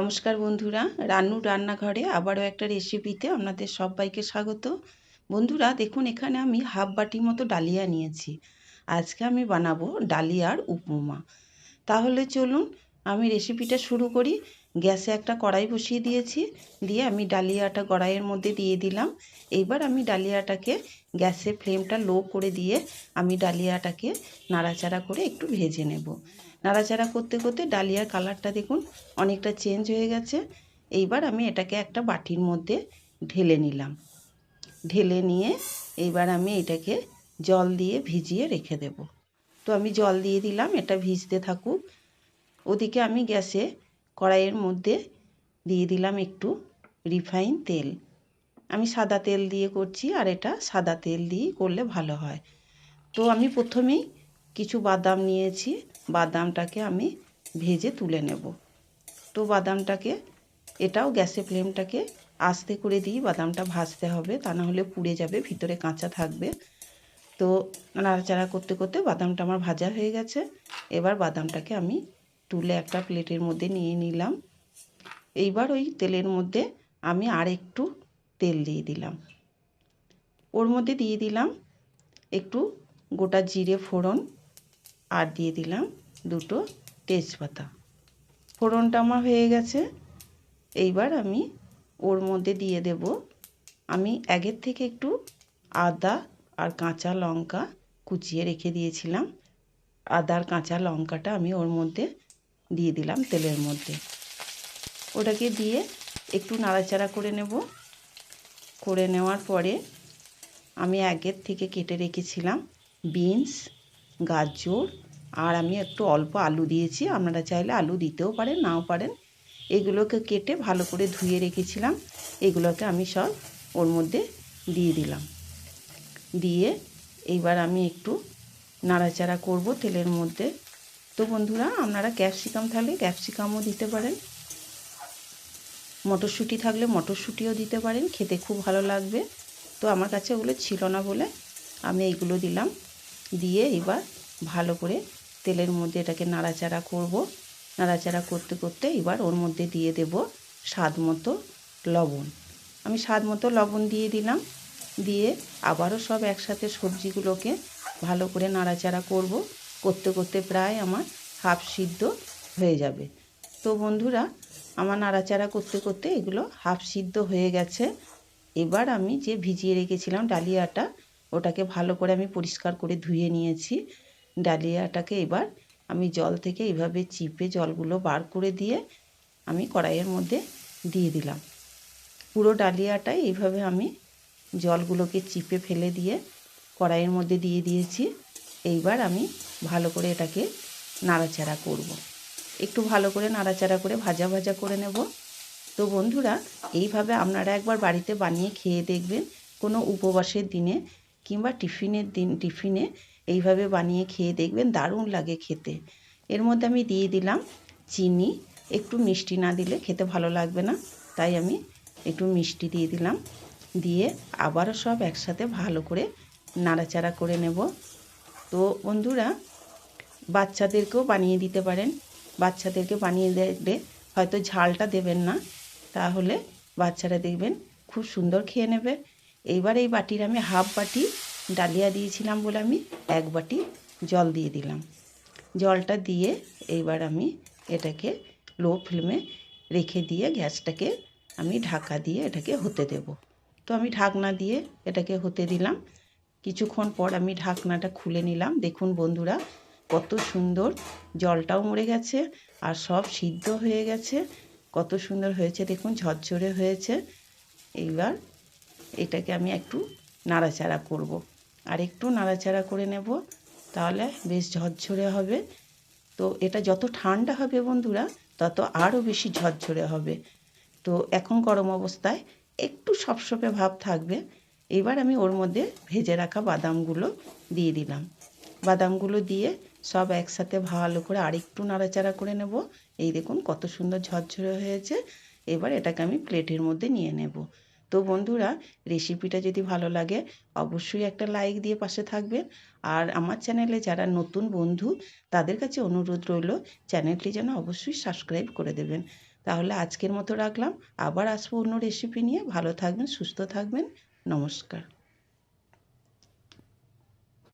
নমস্কার বন্ধুরা রান্নুর রান্নাঘরে আবারও একটা রেসিপিতে আপনাদের সবাইকে স্বাগত। বন্ধুরা, দেখুন, এখানে আমি হাফ বাটি মতো ডালিয়া নিয়েছি। আজকে আমি বানাবো ডালিয়ার উপমা। তাহলে চলুন, আমি রেসিপিটা শুরু করি। গ্যাসে একটা কড়াই বসিয়ে দিয়েছি, দিয়ে আমি ডালিয়াটা কড়াইয়ের মধ্যে দিয়ে দিলাম। এইবার আমি ডালিয়াটাকে গ্যাসের ফ্লেমটা লো করে দিয়ে আমি ডালিয়াটাকে নাড়াচাড়া করে একটু ভেজে নেব। নাড়াচাড়া করতে করতে ডালিয়ার কালারটা দেখুন অনেকটা চেঞ্জ হয়ে গেছে। এইবার আমি এটাকে একটা বাটির মধ্যে ঢেলে নিলাম। ঢেলে নিয়ে এইবার আমি এটাকে জল দিয়ে ভিজিয়ে রেখে দেব। তো আমি জল দিয়ে দিলাম, এটা ভিজতে থাকুক। ওদিকে আমি গ্যাসে কড়াইয়ের মধ্যে দিয়ে দিলাম একটু রিফাইন তেল। আমি সাদা তেল দিয়ে করছি আর এটা সাদা তেল দিয়ে করলে ভালো হয়। তো আমি প্রথমেই কিছু বাদাম নিয়েছি। বাদামটাকে আমি ভেজে তুলে নেব। তো বাদামটাকে, এটাও গ্যাসে ফ্লেমটাকে আস্তে করে দিই, বাদামটা ভাজতে হবে, তা না হলে পুড়ে যাবে, ভিতরে কাঁচা থাকবে। তো নাড়াচাড়া করতে করতে বাদামটা আমার ভাজা হয়ে গেছে। এবার বাদামটাকে আমি তুলে একটা প্লেটের মধ্যে নিয়ে নিলাম। এইবার ওই তেলের মধ্যে আমি আর একটু তেল দিয়ে দিলাম। ওর মধ্যে দিয়ে দিলাম একটু গোটা জিরে ফোড়ন। আর দিয়ে দিলাম দুটো তেজপাতা। ফোড়নটা আমার হয়ে গেছে। এইবার আমি ওর মধ্যে দিয়ে দেব। আমি আগের থেকে একটু আদা আর কাঁচা লঙ্কা কুচিয়ে রেখে দিয়েছিলাম। আদার কাঁচা লঙ্কাটা আমি ওর মধ্যে দিয়ে দিলাম তেলের মধ্যে। ওটাকে দিয়ে একটু নাড়াচাড়া করে নেব। করে নেওয়ার পরে আমি আগের থেকে কেটে রেখেছিলাম বিনস গাজর আর আমি একটু অল্প আলু দিয়েছি। আপনারা চাইলে আলু দিতেও পারেন, নাও পারেন। এগুলোকে কেটে ভালো করে ধুয়ে রেখেছিলাম। এগুলোকে আমি সব ওর মধ্যে দিয়ে দিলাম। দিয়ে এইবার আমি একটু নাড়াচাড়া করব তেলের মধ্যে। তো বন্ধুরা, আপনারা ক্যাপসিকাম থাকলে ক্যাপসিকামও দিতে পারেন। মটরশুঁটি থাকলে মটরশুঁটিও দিতে পারেন, খেতে খুব ভালো লাগবে। তো আমার কাছে ওগুলো ছিল না বলে আমি এইগুলো দিলাম। দিয়ে এবার ভালো করে তেলের মধ্যে এটাকে নাড়াচাড়া করব। নাড়াচাড়া করতে করতে এবার ওর মধ্যে দিয়ে দেব স্বাদ মতো লবণ। আমি স্বাদ মতো লবণ দিয়ে দিলাম। দিয়ে আবারও সব একসাথে সবজিগুলোকে ভালো করে নাড়াচাড়া করব। করতে করতে প্রায় আমার হাফ সিদ্ধ হয়ে যাবে। তো বন্ধুরা, আমার নাড়াচাড়া করতে করতে এগুলো হাফ সিদ্ধ হয়ে গেছে। এবার আমি যে ভিজিয়ে রেখেছিলাম ডালিয়াটা ওটাকে ভালো করে আমি পরিষ্কার করে ধুয়ে নিয়েছি। ডালিয়াটাকে এবার আমি জল থেকে এইভাবে চিপে জলগুলো বার করে দিয়ে আমি কড়াইয়ের মধ্যে দিয়ে দিলাম। পুরো ডালিয়াটাই এইভাবে আমি জলগুলোকে চিপে ফেলে দিয়ে কড়াইয়ের মধ্যে দিয়ে দিয়েছি। এইবার আমি ভালো করে এটাকে নাড়াচাড়া করব। একটু ভালো করে নাড়াচাড়া করে ভাজা ভাজা করে নেব। তো বন্ধুরা, এইভাবে আপনারা একবার বাড়িতে বানিয়ে খেয়ে দেখবেন। কোনো উপবাসের দিনে কিংবা টিফিনের দিন, টিফিনে এইভাবে বানিয়ে খেয়ে দেখবেন দারুণ লাগে খেতে। এর মধ্যে আমি দিয়ে দিলাম চিনি। একটু মিষ্টি না দিলে খেতে ভালো লাগবে না, তাই আমি একটু মিষ্টি দিয়ে দিলাম। দিয়ে আবারও সব একসাথে ভালো করে নাড়াচাড়া করে নেব। তো বন্ধুরা, বাচ্চাদেরকেও বানিয়ে দিতে পারেন। বাচ্চাদেরকে বানিয়ে দিলে হয়তো ঝালটা দেবেন না। তাহলে বাচ্চারা দেখবেন খুব সুন্দর খেয়ে নেবে। এইবার এই বাটির আমি হাফ বাটি ডালিয়া দিয়েছিলাম বলে আমি এক বাটি জল দিয়ে দিলাম। জলটা দিয়ে এইবার আমি এটাকে লো ফ্লেমে রেখে দিয়ে গ্যাসটাকে আমি ঢাকা দিয়ে এটাকে হতে দেব। তো আমি ঢাকনা দিয়ে এটাকে হতে দিলাম। কিছুক্ষণ পর আমি ঢাকনাটা খুলে নিলাম। দেখুন বন্ধুরা, কত সুন্দর জলটাও মরে গেছে আর সব সিদ্ধ হয়ে গেছে। কত সুন্দর হয়েছে, দেখুন ঝরঝরে হয়েছে। এইবার এটাকে আমি একটু নাড়াচাড়া করব। আর একটু নাড়াচাড়া করে নেব, তাহলে বেশ ঝরঝরে হবে। তো এটা যত ঠান্ডা হবে বন্ধুরা, তত আরও বেশি ঝরঝরে হবে। তো এখন গরম অবস্থায় একটু সপসপে ভাব থাকবে। এবার আমি ওর মধ্যে ভেজে রাখা বাদামগুলো দিয়ে দিলাম। বাদামগুলো দিয়ে সব একসাথে ভালো করে আরেকটু নাড়াচাড়া করে নেব। এই দেখুন কত সুন্দর ঝরঝরে হয়েছে। এবার এটাকে আমি প্লেটের মধ্যে নিয়ে নেব। তো বন্ধুরা রেসিপিটা যদি ভালো লাগে, অবশ্যই একটা লাইক দিয়ে পাশে থাকবেন। আর আমার চ্যানেলে যারা নতুন বন্ধু, তাদের কাছে অনুরোধ রইল চ্যানেলটি যেন অবশ্যই সাবস্ক্রাইব করে দেবেন। তাহলে আজকের মতো রাখলাম। আবার আসব অন্য রেসিপি নিয়ে। ভালো থাকবেন, সুস্থ থাকবেন। নমস্কার।